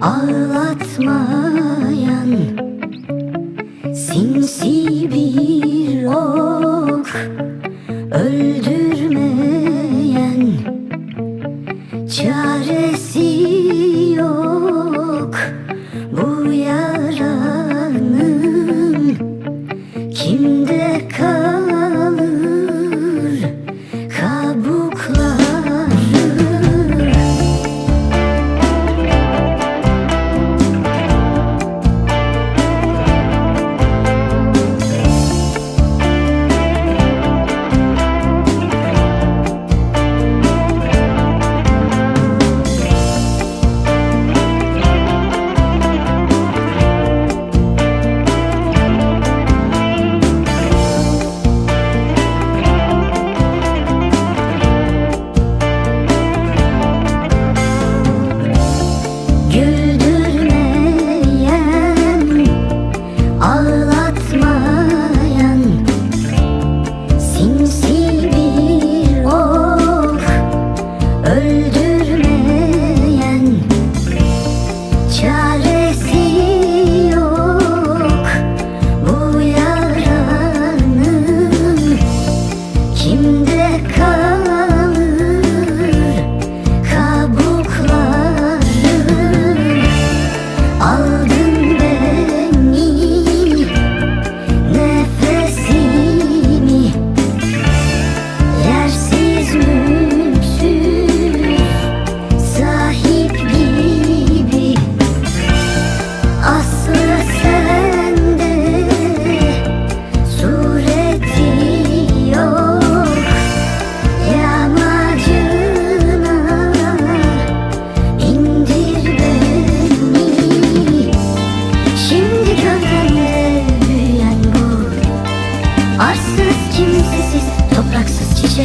ağlatmayan Sinsi bir ok öldürmeyen Çağ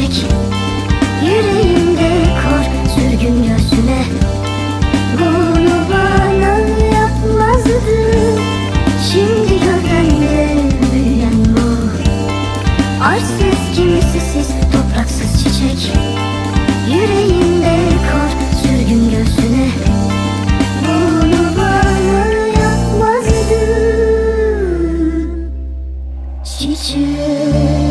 yürek Yüreğimde kor sürgün göğsüne. Bunu bana yapmazdı Şimdi gövdemde büyüyen bu Arsız kimsesiz topraksız çiçek. Yüreğimde kor sürgün göğsüne. Bunu bana yapmazdı Çiçek.